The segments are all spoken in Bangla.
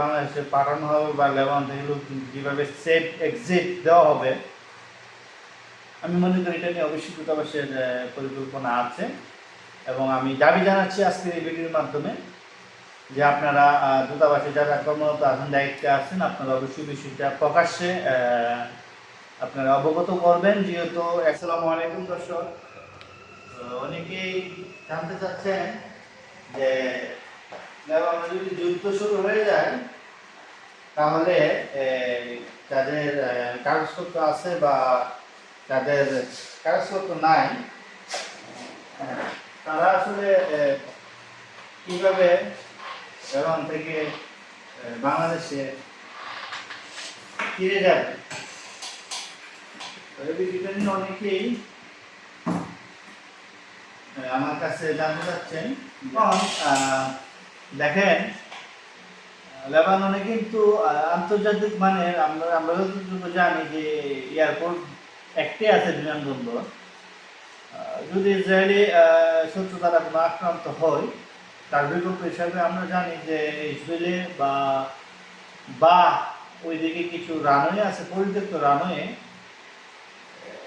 বাংলাদেশে পাঠানো হবে বা লেবানন থেকে লোক সেফ এক্সিট দেওয়া হবে, আমি মনে করি এটা নিয়ে অবশ্যই দূতাবাসের পরিকল্পনা আছে। এবং আমি দাবি জানাচ্ছি আজকের এই ভিডিওর মাধ্যমে যে আপনারা দূতাবাসে যারা কর্মরত আছেন, দায়িত্বে আছেন, আপনারা অবশ্যই বিষয়টা প্রকাশ্যে আপনারা অবগত করবেন। যেহেতু, আসসালামু আলাইকুম দর্শক। অনেকেই জানতে চাচ্ছেন যে লেবাননে যদি যুদ্ধ শুরু হয়ে যায়, তাহলে যাদের কাগজপত্র আছে বা যাদের কাগজপত্র নাই তারা আসলে কীভাবে লেবানন থেকে বাংলাদেশে ফিরে যাবে? এই নিয়ে অনেকেই আমার কাছে জানতে চাচ্ছেন। এবং দেখেন, লেবাননে কিন্তু আন্তর্জাতিক মানের আমরা আমরা যতটুকু জানি যে এয়ারপোর্ট একটি আছে বিমানবন্দর যদি ইসরায়েলি শত্রু দ্বারা কোনো আক্রান্ত হয়, তার বিকল্প হিসাবে আমরা জানি যে ইসরায়েলে বা বা ওইদিকে কিছু রানওয়ে আছে, পরিত্যক্ত রানওয়ে।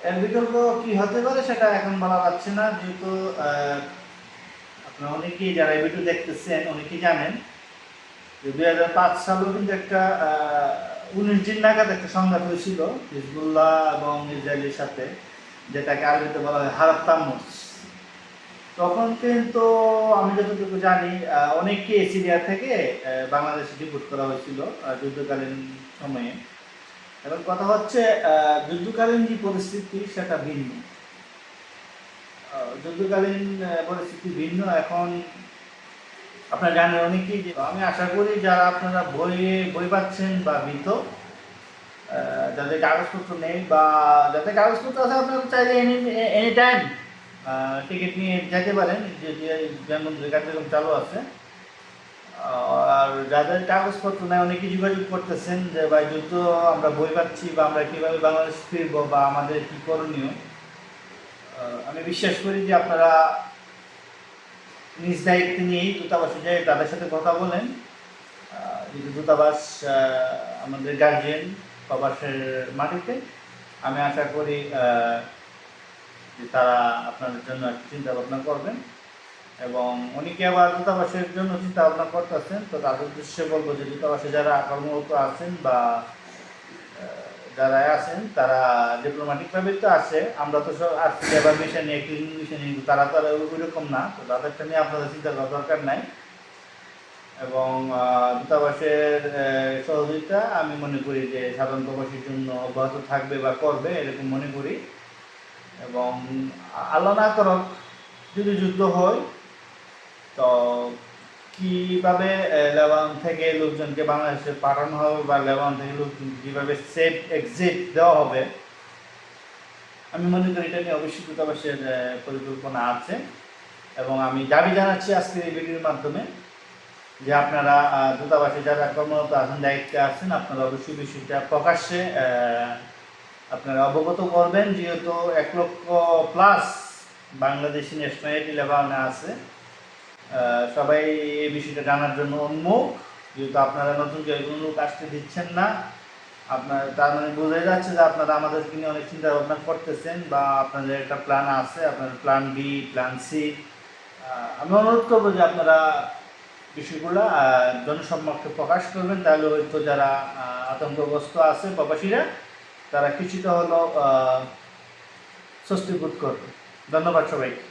এর বিকল্প কী হতে পারে সেটা এখন বলা যাচ্ছে না, যেহেতু অনেকেই যারা এই ভিডিও দেখতেছেন, অনেকেই জানেন যে দুই হাজার পাঁচ সালেও কিন্তু একটা উনিশ দিন নাগাদ একটা সংঘাত হয়েছিল হিজবুল্লাহ এবং ইসরায়েলের সাথে, যেটাকে আরবিতে বলা হয় হারাত তাম্মুস তখন কিন্তু আমি যতটুকু জানি অনেককে সিরিয়া থেকে বাংলাদেশে ডিপোর্ট করা হয়েছিল যুদ্ধকালীন সময়ে। এবং কথা হচ্ছে যুদ্ধকালীন যে পরিস্থিতি, সেটা ভিন্ন। যুদ্ধকালীন পরিস্থিতি ভিন্ন। এখন আপনারা জানেন অনেকেই যে আমি আশা করি যারা আপনারা বইয়ে বই পাচ্ছেন বা ভীত যাদের কাগজপত্র নেই বা যাদের কাগজপত্র আছে, আপনারা চাইলে এনি এনি টাইম টিকিট নিয়ে যেতে পারেন। যে যে বিমানবন্দর কার্যক্রম চালু আছে। আর যাদের কাগজপত্র নেই, অনেকে যোগাযোগ করতেছেন যে, ভাই, যুদ্ধ, আমরা বই পাচ্ছি বা আমরা কীভাবে বাংলাদেশ ফিরবো বা আমাদের কী করণীয়? আমি বিশ্বাস করি যে আপনারা নিজ দায়িত্ব নিয়েই দূতাবাসে যাই, তাদের সাথে কথা বলেন। যেহেতু দূতাবাস আমাদের গার্জিয়ান প্রবাসের মাটিতে, আমি আশা করি যে তারা আপনাদের জন্য চিন্তা ভাবনা করবেন। এবং অনেকে আবার দূতাবাসের জন্য চিন্তা ভাবনা করতেছেন, তো তাদের উদ্দেশ্যে বলব যে দূতাবাসে যারা কর্মরত আছেন বা যারা আছেন, তারা ডিপ্লোম্যাটিকভাবে তো আছে, আমরা তো সব ব্যাপার বিষয় নিয়ে নিয়ে তারা তো আর ওই রকম না। তো তাদেরটা নিয়ে আপনাদের চিন্তা করার দরকার নাই। এবং দূতাবাসের সহযোগিতা আমি মনে করি যে সাধারণ প্রবাসীর জন্য অব্যাহত থাকবে বা করবে, এরকম মনে করি। এবং আল্লাহ না করক, যদি যুদ্ধ হয়, তো কীভাবে লেবানন থেকে লোকজনকে বাংলাদেশে পাঠানো হবে বা লেবানন থেকে লোকজন কীভাবে সেফ এক্সিট দেওয়া হবে, আমি মনে করি এটা নিয়ে অবশ্যই দূতাবাসের পরিকল্পনা আছে। এবং আমি দাবি জানাচ্ছি আজকের এই ভিডিওর মাধ্যমে যে আপনারা দূতাবাসে যারা কর্মরত আছেন, দায়িত্বে আছেন, আপনারা অবশ্যই বিষয়টা প্রকাশ্যে আপনারা অবগত করবেন। যেহেতু এক লক্ষ প্লাস বাংলাদেশি ন্যাশনালিটি লেবাননে আছে। সবাই এই বিষয়টা জানার জন্য উন্মুখ। যেহেতু আপনারা নতুন কেউ কোনো লোক আসতে দিচ্ছেন না আপনার তার মানে বোঝাই যাচ্ছে যে আপনারা আমাদেরকে নিয়ে অনেক চিন্তা ভাবনা করতেছেন বা আপনাদের একটা প্ল্যান আছে আপনার প্ল্যান বি প্ল্যান সি আমি অনুরোধ করব যে আপনারা বিষয়গুলো জনসম্মুখে প্রকাশ করবেন। তাহলে হয়তো যারা আতঙ্কগ্রস্ত আছে প্রবাসীরা তারা কিছুটা হলো আহ, স্বস্তি বোধ করবে। ধন্যবাদ সবাইকে।